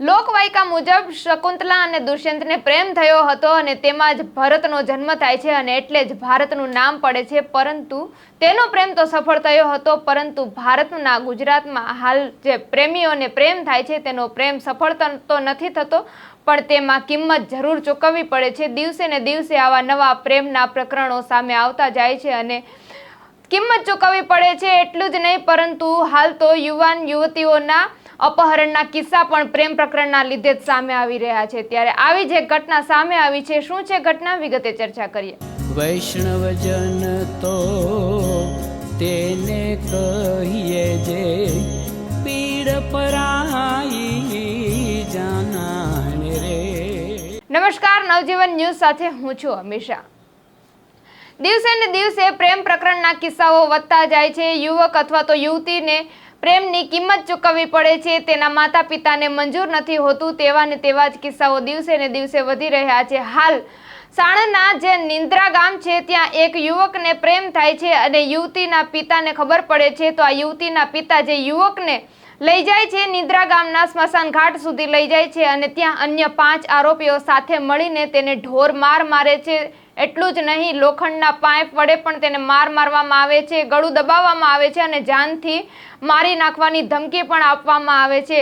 લોકવાયકા મુજબ શકુંતલા અને દુષ્યંતને પ્રેમ થયો હતો અને તેમાં જ ભરતનો જન્મ થાય છે અને એટલે જ ભારતનું નામ પડે છે. પરંતુ તેનો પ્રેમ તો સફળ થયો હતો, પરંતુ ભારતના ગુજરાતમાં હાલ જે પ્રેમીઓને પ્રેમ થાય છે, તેનો પ્રેમ સફળ તો નથી થતો, પણ તેમાં કિંમત જરૂર ચૂકવવી પડે છે. દિવસે ને દિવસે આવા નવા પ્રેમના પ્રકરણો સામે આવતા જાય છે અને કિંમત ચૂકવવી પડે છે, એટલું જ નહીં, પરંતુ હાલ તો યુવાન યુવતીઓના અપહરણના કિસ્સા પણ પ્રેમ પ્રકરણના લીધે જ સામે આવી રહ્યા છે. ત્યારે આવી જે ઘટના સામે આવી છે શું છે ઘટના? વિગતે ચર્ચા કરીએ. વૈષ્ણવજન તો તેને કહીએ જે પીડ પરાઈ જાનાને રે. નમસ્કાર નવજીવન ન્યૂઝ સાથે હું છું અમિશા દિવસે ને દિવસે પ્રેમ પ્રકરણના કિસ્સાઓ વધતા જાય છે. યુવક અથવા તો યુવતીને પ્રેમની કિંમત ચૂકવવી પડે છે. તેના માતા પિતાને મંજૂર નથી હોતું તેવા ને તેવા જ કિસ્સાઓ દિવસે ને દિવસે વધી રહ્યા છે. હાલ સાણના જે નિંદ્રા ગામ છે, ત્યાં એક યુવકને પ્રેમ થાય છે અને યુવતીના પિતાને ખબર પડે છે. તો આ યુવતીના પિતા જે યુવકને લઈ જાય છે. નિદ્રા ગામના સ્મશાન ઘાટ સુધી લઈ જાય છે અને ત્યાં અન્ય પાંચ આરોપીઓ સાથે મળીને તેને ઢોર માર મારે છે. એટલું જ નહીં, લોખંડના પાઇપ વડે પણ તેને માર મારવામાં આવે છે, ગળું દબાવવામાં આવે છે અને જાનથી મારી નાખવાની ધમકી પણ આપવામાં આવે છે.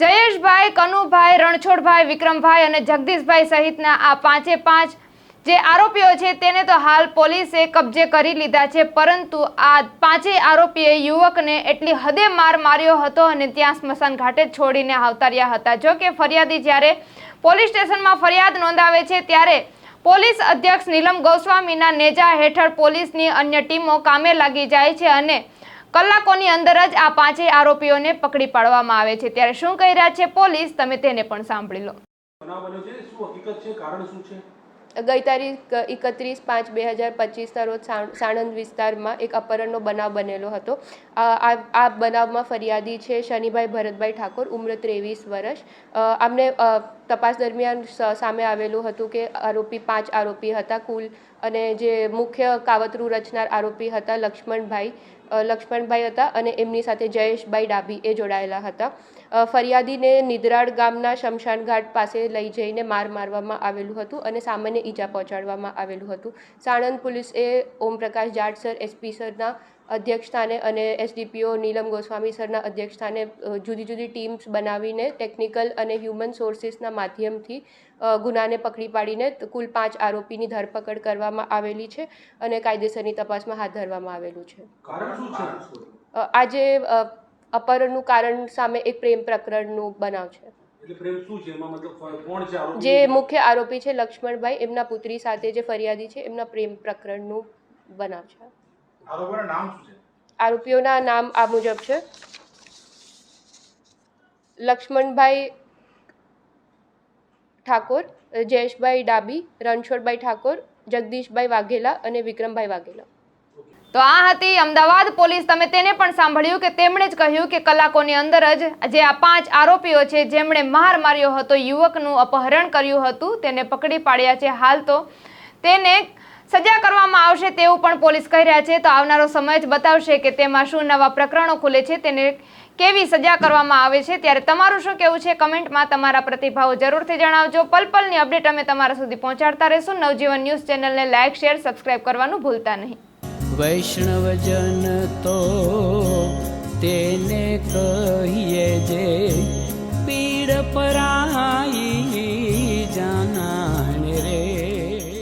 જયેશભાઈ, કનુભાઈ, રણછોડભાઈ, વિક્રમભાઈ અને જગદીશભાઈ સહિતના આ પાંચે પાંચ જે આરોપીઓ છે તેને તો હાલ પોલીસે કબજે કરી લીધા છે, પરંતુ આ પાંચેય આરોપીએ યુવકને એટલી હદે માર માર્યો હતો અને ત્યાં સ્મશાન ઘાટે છોડીને આવતાર્યા હતા. જો કે ફરિયાદી જ્યારે પોલીસ સ્ટેશનમાં ફરિયાદ નોંધાવે છે, ત્યારે પોલીસ અધ્યક્ષ નીલમ ગોસ્વામીના નેજા હેઠળ પોલીસની અન્ય ટીમો કામે લાગી જાય છે અને કલાકોની અંદર જ આ પાંચેય આરોપીઓને પકડી પાડવામાં આવે છે. ત્યારે શું કહી રહ્યા છે પોલીસ? તમે તેને પણ સાંભળી લો. બન્યો છે? શું હકીકત છે? કારણ શું છે? ગઈ તારીખ એકત્રીસ પાંચ બે હજાર પચીસના રોજ સાણંદ વિસ્તારમાં એક અપહરણનો બનાવ બનેલો હતો. આ બનાવમાં ફરિયાદી છે શનિભાઈ ભરતભાઈ ઠાકોર, ઉમર ત્રેવીસ વર્ષ. અમને તપાસ દરમિયાન સામે આવેલું હતું કે આરોપી પાંચ આરોપી હતા કુલ અને જે મુખ્ય કાવતરું રચનાર આરોપી હતા લક્ષ્મણભાઈ લક્ષ્મણભાઈ હતા અને એમની સાથે જયેશભાઈ ડાભી એ જોડાયેલા હતા. ફરિયાદીને નિદ્રાળ ગામના શમશાન ઘાટ પાસે લઈ જઈને માર મારવામાં આવેલું હતું અને સામાન્ય ઈજા પહોંચાડવામાં આવેલું હતું. સાણંદ પોલીસે ઓમપ્રકાશ જાટ સર એસપી સરના અધ્યક્ષસ્થાને અને એસડીપીઓ નીલમ ગોસ્વામી સરના અધ્યક્ષસ્થાને જુદી જુદી ટીમ્સ બનાવીને ટેકનિકલ અને હ્યુમન સોર્સિસના માધ્યમથી ગુનાને પકડી પાડીને કુલ પાંચ આરોપીની ધરપકડ કરવામાં આવેલી છે અને કાયદેસરની તપાસમાં હાથ ધરવામાં આવેલું છે. કારણ શું છે? અ, આજે અપહરણનું કારણ સામે એક પ્રેમ પ્રકરણનું બનાવ છે. એટલે પ્રેમ શું છે? એમાં મતલબ કોણ છે આરોપી? જે મુખ્ય આરોપી છે લક્ષ્મણભાઈ એમના પુત્રી સાથે જે ફરિયાદી છે એમના પ્રેમ પ્રકરણનું બનાવ છે. આરોપીના નામ શું છે? આરોપીઓના નામ આ મુજબ છે. લક્ષ્મણભાઈ ઠાકોર જયેશભાઈ ડાબી રણછોડભાઈ ઠાકોર જગદીશભાઈ વાઘેલા અને વિક્રમભાઈ વાઘેલા. તો આ હતી અમદાવાદ પોલીસ. તમે તેને પણ સાંભળ્યું કે તેમણે જ કહ્યું કે કલાકોની અંદર જ જે આ પાંચ આરોપીઓ છે જેમણે માર માર્યો હતો યુવકનું અપહરણ કર્યું હતું તેને પકડી પાડ્યા છે હાલ તો. તેને સજા કરવામાં આવશે તેવું પણ પોલીસ કહી રહ્યા છે. તો આવનારો સમય જ બતાવશે કે તેમાં શું નવા પ્રકરણો ખુલે છે, તેને કેવી સજા કરવામાં આવે છે. ત્યારે તમારું શું કહેવું છે? કમેન્ટમાં તમારા પ્રતિભાવો જરૂરથી જણાવજો. પલ પલની અપડેટ અમે તમારા સુધી પહોંચાડતા રહેશું. નવજીવન ન્યૂઝ ચેનલને લાઇક શેર, સબસ્ક્રાઇબ કરવાનું ભૂલતા નહીં. વૈષ્ણવજન તો તેને કહીએ જે પીડ પરાઈ